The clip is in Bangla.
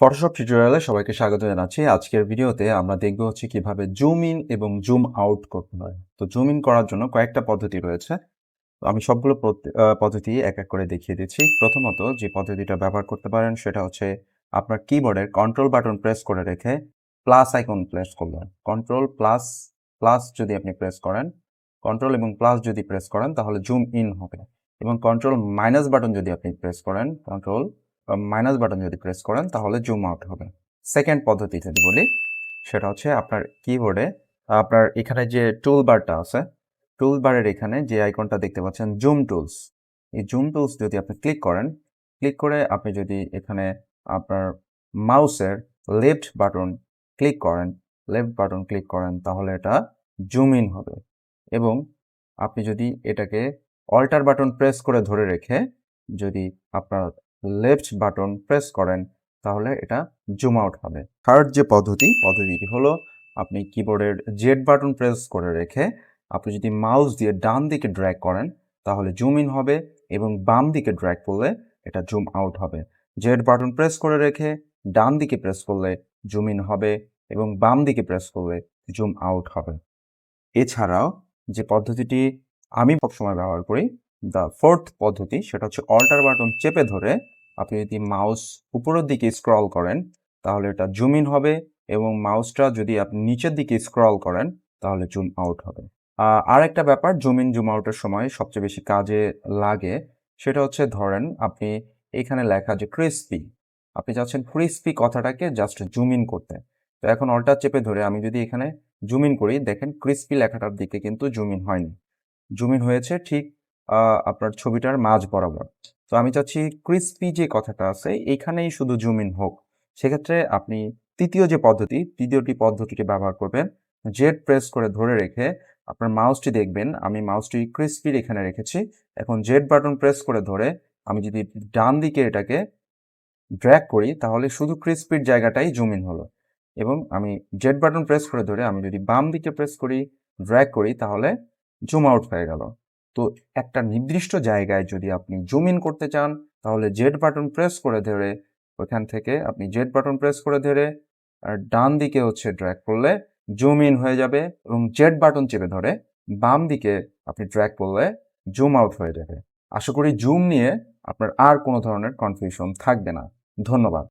ফটোশপ টিউটোরিয়ালে সবাইকে স্বাগত জানাচ্ছি। আজকের ভিডিওতে আমরা দেখব হচ্ছে কীভাবে জুম ইন এবং জুম আউট করতে হয়। তো জুম ইন করার জন্য কয়েকটা পদ্ধতি রয়েছে। আমি সবগুলো পদ্ধতি এক এক করে দেখিয়ে দিচ্ছি। প্রথমত যে পদ্ধতিটা ব্যবহার করতে পারেন সেটা হচ্ছে আপনার কিবোর্ডের কন্ট্রোল বাটন প্রেস করে রেখে প্লাস আইকন প্রেস করলেন। কন্ট্রোল প্লাস প্লাস যদি আপনি প্রেস করেন কন্ট্রোল এবং প্লাস যদি প্রেস করেন তাহলে জুম ইন হবে। এবং কন্ট্রোল মাইনাস বাটন যদি আপনি প্রেস করেন কন্ট্রোল মাইনাস বাটন যদি প্রেস করেন, তাহলে জুম আউট হবে। সেকেন্ড পদ্ধতি যদি বলি, সেটা হচ্ছে আপনার কিবোর্ডে আপনার এখানে যে টুল বারটা আছে টুল বারের এখানে যে আইকনটা দেখতে পাচ্ছেন জুম টুলস এই জুম টুলস যদি আপনি ক্লিক করেন ক্লিক করে আপনি যদি এখানে আপনার মাউসের লেফট বাটন ক্লিক করেন লেফট বাটন ক্লিক করেন, তাহলে এটা জুম ইন হবে। এবং আপনি যদি এটাকে অল্টার বাটন প্রেস করে ধরে রেখে যদি আপনার লেফট বাটন প্রেস করেন, তাহলে এটা জুম আউট হবে। থার্ড যে পদ্ধতি, পদ্ধতিটি হলো আপনি কিবোর্ডের জেড বাটন প্রেস করে রেখে আপনি যদি মাউস দিয়ে ডান দিকে ড্র্যাগ করেন, তাহলে জুম ইন হবে এবং বাম দিকে ড্র্যাগ করলে এটা জুম আউট হবে। জেড বাটন প্রেস করে রেখে ডান দিকে প্রেস করলে জুম ইন হবে এবং বাম দিকে প্রেস করলে জুম আউট হবে। এছাড়াও যে পদ্ধতিটি আমি সবসময় ব্যবহার করি দ্য ফোর্থ পদ্ধতি, সেটা হচ্ছে অল্টার বাটন চেপে ধরে আপনি যদি মাউস উপরের দিকে স্ক্রল করেন, তাহলে এটা জুম ইন হবে এবং মাউসটা যদি আপনি নিচের দিকে স্ক্রল করেন, তাহলে জুম আউট হবে। আর একটা ব্যাপার জুম ইন জুম আউটের সময় সবচেয়ে বেশি কাজে লাগে, সেটা হচ্ছে ধরেন আপনি এখানে লেখা যে ক্রিস্পি আপনি চাচ্ছেন ক্রিস্পি কথাটাকে জাস্ট জুম ইন করতে। তো এখন অল্টার চেপে ধরে আমি যদি এখানে জুম ইন করি, দেখেন ক্রিস্পি লেখাটার দিকে কিন্তু জুম ইন হয়নি। জুম ইন হয়েছে ঠিক আপনার ছবিটার মাঝ বরাবর। তো আমি চাচ্ছি ক্রিস্পি যে কথাটা আছে এইখানেই শুধু জুম ইন হোক। সেক্ষেত্রে আপনি তৃতীয় যে পদ্ধতি, তৃতীয়টি পদ্ধতিটি ব্যবহার করবেন। জেড প্রেস করে ধরে রেখে আপনার মাউসটি দেখবেন, আমি মাউসটি ক্রিস্পির এখানে রেখেছি। এখন জেড বাটন প্রেস করে ধরে আমি যদি ডান দিকে এটাকে ড্র্যাগ করি, তাহলে শুধু ক্রিস্পির জায়গাটাই জুম ইন হলো। এবং আমি জেড বাটন প্রেস করে ধরে আমি যদি বাম দিকে প্রেস করি ড্র্যাগ করি, তাহলে জুম আউট হয়ে গেল। তো একটা নির্দিষ্ট জায়গায় যদি আপনি জুম ইন করতে চান, তাহলে জেড বাটন প্রেস করে ধরে ওইখান থেকে আপনি জেড বাটন প্রেস করে ধরে, আর ডান দিকে হচ্ছে ড্র্যাগ করলে জুম ইন হয়ে যাবে এবং জেড বাটন চেপে ধরে বাম দিকে আপনি ড্র্যাগ করলে জুম আউট হয়ে যাবে। আশা করি জুম নিয়ে আপনার আর কোনো ধরনের কনফিউশন থাকবে না। ধন্যবাদ।